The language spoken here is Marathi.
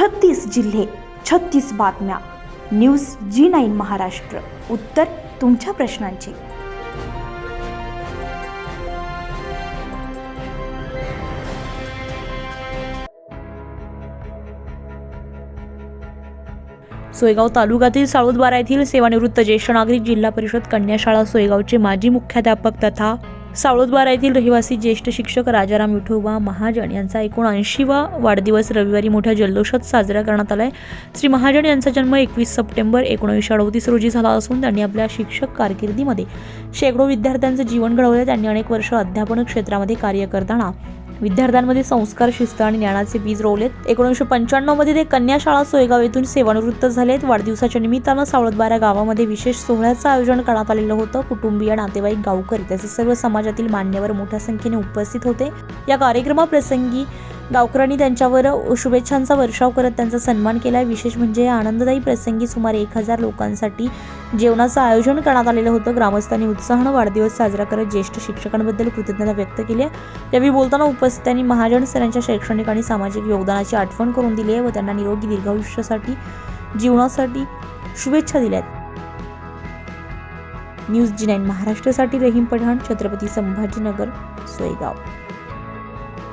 छत्तीस जिल्हे छत्तीस बातम्या. News G nine Maharashtra. उत्तर तुमच्या प्रश्नांची. सोयगाव तालुक्यातील साळुदबारा येथील सेवानिवृत्त ज्येष्ठ नागरिक जिल्हा परिषद कन्या शाळा सोयगावचे माजी मुख्याध्यापक तथा साळुदबारा येथील रहिवासी ज्येष्ठ शिक्षक राजाराम विठोबा महाजन यांचा एकोणऐंशीवा वाढदिवस रविवारी मोठ्या जल्लोषात साजरा करण्यात आलाय. श्री महाजन यांचा जन्म एकवीस सप्टेंबर एकोणीसशे अडतीस रोजी झाला असून त्यांनी आपल्या शिक्षक कारकिर्दीमध्ये शेकडो विद्यार्थ्यांचं जीवन घडवलं त्यांनी अनेक वर्ष अध्यापन क्षेत्रामध्ये कार्य करताना विद्यार्थ्यांमध्ये संस्कार शिस्त आणि ज्ञानाचे बीज रोवलेत. एकोणीसशे पंच्याण्णवमध्ये ते कन्या शाळा सोयगाव येथून सेवानिवृत्त झालेत. वाढदिवसाच्या निमित्तानं सावळदबारा गावामध्ये विशेष सोहळ्याचं आयोजन करण्यात आलेलं होतं. कुटुंबीय नातेवाईक गावकरी तसेच सर्व समाजातील मान्यवर मोठ्या संख्येने उपस्थित होते. या कार्यक्रमाप्रसंगी गावकऱ्यांनी त्यांच्यावर शुभेच्छांचा वर्षाव करत त्यांचा सन्मान केला विशेष म्हणजे या आनंददायी प्रसंगी सुमारे एक हजार लोकांसाठी जेवणाचं आयोजन करण्यात आलेलं होतं. ग्रामस्थांनी उत्साहानं वाढदिवस साजरा करत ज्येष्ठ शिक्षकांबद्दल कृतज्ञता व्यक्त केली आहे. यावेळी बोलताना उपस्थितांनी महाजन सरांच्या शैक्षणिक आणि सामाजिक योगदानाची आठवण करून दिली आहे व त्यांना निरोगी दीर्घायुष्यासाठी जीवनासाठी शुभेच्छा दिल्या आहेत. न्यूज जी नाईन महाराष्ट्रासाठी रहीम पठाण छत्रपती संभाजीनगर सोयगाव.